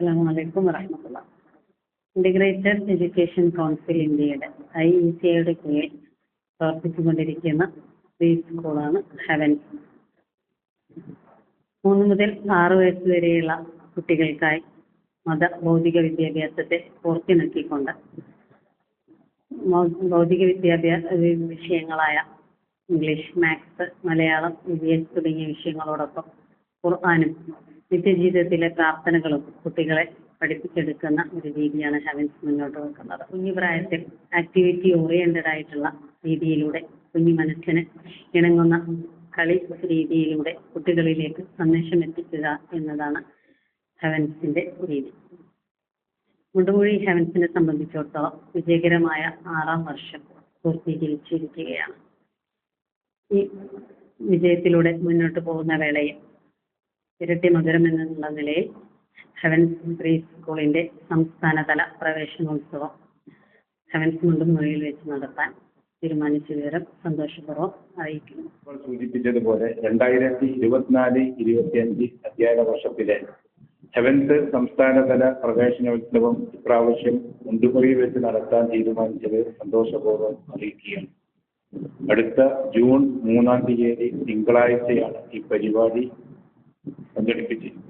അസ്സാം വലൈക്കും വറഹമത്തുള്ള. ഇന്റഗ്രേറ്റഡ് എഡ്യൂക്കേഷൻ കൗൺസിൽ ഇന്ത്യയുടെ ഐ ഇ സി ഐയുടെ കീഴിൽ പ്രവർത്തിച്ചുകൊണ്ടിരിക്കുന്ന പ്രീ സ്കൂളാണ് ഹെവൻ. മൂന്ന് മുതൽ ആറ് വയസ്സ് വരെയുള്ള കുട്ടികൾക്കായി മത ഭൗതിക വിദ്യാഭ്യാസത്തെ പൂർത്തിണക്കിക്കൊണ്ട് മൗ- ഭൗതിക വിദ്യാഭ്യാസ വിഷയങ്ങളായ English maths Malayalam E V S തുടങ്ങിയ വിഷയങ്ങളോടൊപ്പം ഖുർആാനും നിത്യജീവിതത്തിലെ പ്രാർത്ഥനകളും കുട്ടികളെ പഠിപ്പിച്ചെടുക്കുന്ന ഒരു രീതിയാണ് ഹെവൻസ് മുന്നോട്ട് വെക്കുന്നത്. കുഞ്ഞു പ്രായത്തിൽ ആക്ടിവിറ്റി ഓറിയന്റഡ് ആയിട്ടുള്ള രീതിയിലൂടെ കുഞ്ഞു മനസ്സിന് ഇണങ്ങുന്ന കളി രീതിയിലൂടെ കുട്ടികളിലേക്ക് സന്ദേശം എത്തിക്കുക എന്നതാണ് ഹെവൻസിന്റെ രീതി. മുണ്ടുമൊഴി ഹെവൻസിനെ സംബന്ധിച്ചിടത്തോളം വിജയകരമായ ആറാം വർഷം പൂർത്തീകരിച്ചിരിക്കുകയാണ്. ഈ വിജയത്തിലൂടെ മുന്നോട്ട് പോകുന്ന വേളയിൽ ഇരട്ടി മധുരം എന്നുള്ള നിലയിൽ ഹെവൻസ് പ്രീ സ്കൂളിന്റെ സംസ്ഥാനതല പ്രവേശനോത്സവം ഹെവൻസ് മുണ്ടുമൊഴിയിൽ വെച്ച് നടത്താൻ തീരുമാനിച്ച വിവരം സന്തോഷപൂർവം അറിയിക്കുന്നു. ഇപ്പോൾ സൂചിപ്പിച്ചതുപോലെ രണ്ടായിരത്തി ഇരുപത്തിനാല് ഇരുപത്തിയഞ്ച് അധ്യയന വർഷത്തിലെ ഹെവൻസ് സംസ്ഥാനതല പ്രവേശനോത്സവം ഇപ്രാവശ്യം മുണ്ടുമുറിയിൽ വെച്ച് നടത്താൻ തീരുമാനിച്ചത് സന്തോഷപൂർവം അറിയിക്കുകയാണ്. അടുത്ത ജൂൺ മൂന്നാം തീയതി തിങ്കളാഴ്ചയാണ് ഈ പരിപാടി സംഘടിപ്പിച്ചിരിക്കുന്നത്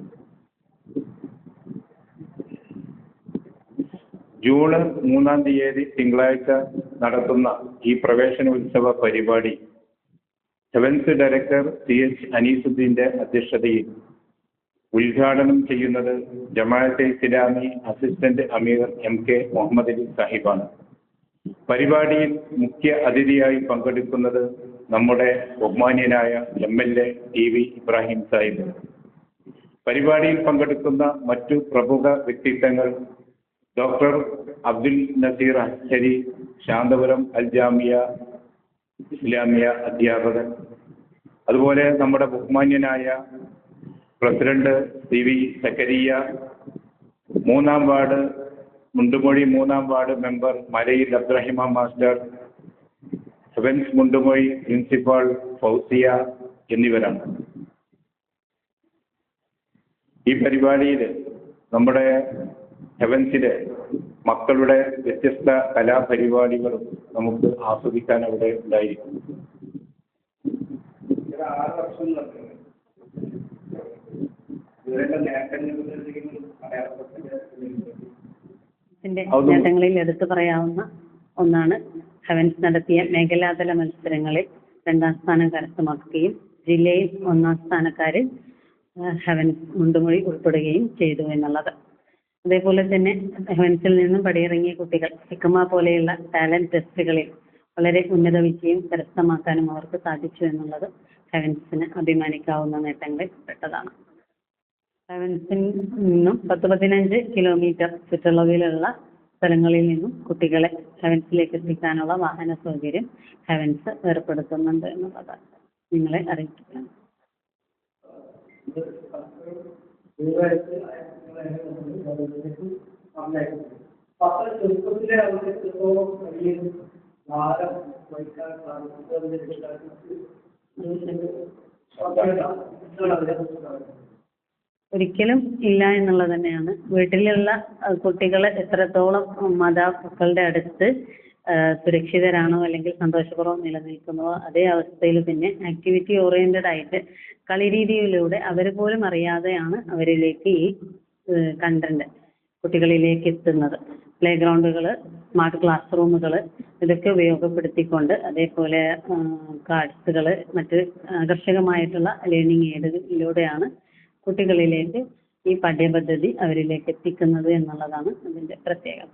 ജൂണ് മൂന്നാം തീയതി തിങ്കളാഴ്ച നടത്തുന്ന ഈ പ്രവേശന പ്രവേശനോത്സവ പരിപാടി സെവൻസ് ഡയറക്ടർ സി എച്ച് അനീസുദ്ദീന്റെ അധ്യക്ഷതയിൽ ഉദ്ഘാടനം ചെയ്യുന്നത് ജമാഅത്തെ ഇസ്ലാമി അസിസ്റ്റന്റ് അമീർ എം കെ മുഹമ്മദ് അലി സാഹിബാണ്. പരിപാടിയിൽ മുഖ്യ അതിഥിയായി പങ്കെടുക്കുന്നത് നമ്മുടെ ബഹുമാന്യനായ M L A T V Ibrahim Sahib. പരിപാടിയിൽ പങ്കെടുക്കുന്ന മറ്റു പ്രമുഖ വ്യക്തിത്വങ്ങൾ ഡോക്ടർ അബ്ദുൽ നസീർ അച്ചരി ശാന്തപുരം അൽ ജാമിയ ഇസ്ലാമിയ അധ്യാപകൻ. അതുപോലെ നമ്മുടെ ബഹുമാന്യനായ പ്രസിഡന്റ് സി വി സക്കരിയ മൂന്നാം വാർഡ് മുണ്ടുമൊഴി മൂന്നാം ward member Malayil Abdurahiman master Sevens Mundumozhi principal Fousiya എന്നിവരാണ്. ഈ പരിപാടിയിൽ നമ്മുടെ ഹെവൻസിലെ മക്കളുടെ വ്യത്യസ്ത കലാപരിപാടികളും നമുക്ക് ആസ്വദിക്കാൻ അവിടെ ഉണ്ടായിരിക്കും. നേട്ടങ്ങളിൽ എടുത്തു പറയാവുന്ന ഒന്നാണ് ഹെവൻസ് നടത്തിയ മേഖലാതല മത്സരങ്ങളിൽ രണ്ടാം സ്ഥാനം കരസ്ഥമാക്കുകയും ജില്ലയിൽ ഒന്നാം സ്ഥാനക്കാരിൽ ആ, ഹെവൻസ് മുണ്ടുമൊഴി ഉൾപ്പെടുകയും ചെയ്തു എന്നുള്ളത്. അതേപോലെ തന്നെ ഹെവൻസിൽ നിന്നും പടിയിറങ്ങിയ കുട്ടികൾ സിക്കമ പോലെയുള്ള ടാലന്റ് ടെസ്റ്റുകളിൽ വളരെ ഉന്നത വിജയം കരസ്ഥമാക്കാനും അവർക്ക് സാധിച്ചു എന്നുള്ളത് ഹെവൻസിന് അഭിമാനിക്കാവുന്ന നേട്ടങ്ങളിൽ പെട്ടതാണ്. ഹെവൻസിൽ നിന്നും പത്ത് പതിനഞ്ച് കിലോമീറ്റർ ചുറ്റളവിലുള്ള സ്ഥലങ്ങളിൽ നിന്നും കുട്ടികളെ ഹെവൻസിലേക്ക് എത്തിക്കാനുള്ള വാഹന സൗകര്യം ഹെവൻസ് ഏർപ്പെടുത്തുന്നുണ്ട് എന്നുള്ളതാണ്. നിങ്ങളെ അറിയിക്കുകയാണ്. ഒരിക്കലും ഇല്ല എന്നുള്ളത് തന്നെയാണ്. വീട്ടിലുള്ള കുട്ടികളെ എത്രത്തോളം മാതാക്കളുടെ അടുത്ത് സുരക്ഷിതരാണോ അല്ലെങ്കിൽ സന്തോഷപൂർവം നിലനിൽക്കുന്നുവോ അതേ അവസ്ഥയിൽ തന്നെ ആക്ടിവിറ്റി ഓറിയന്റഡ് ആയിട്ട് കളി രീതിയിലൂടെ അവർ പോലും അറിയാതെയാണ് അവരിലേക്ക് ഈ കണ്ടന്റ് കുട്ടികളിലേക്ക് എത്തുന്നത്. പ്ലേ ഗ്രൗണ്ടുകൾ സ്മാർട്ട് ക്ലാസ് റൂമുകൾ ഇതൊക്കെ ഉപയോഗപ്പെടുത്തിക്കൊണ്ട് അതേപോലെ കാർഡ്സുകൾ മറ്റ് ആകർഷകമായിട്ടുള്ള ലേണിംഗ് എയ്ഡിലൂടെയാണ് കുട്ടികളിലേക്ക് ഈ പാഠ്യപദ്ധതി അവരിലേക്ക് എത്തിക്കുന്നത് എന്നുള്ളതാണ് ഇതിന്റെ പ്രത്യേകത.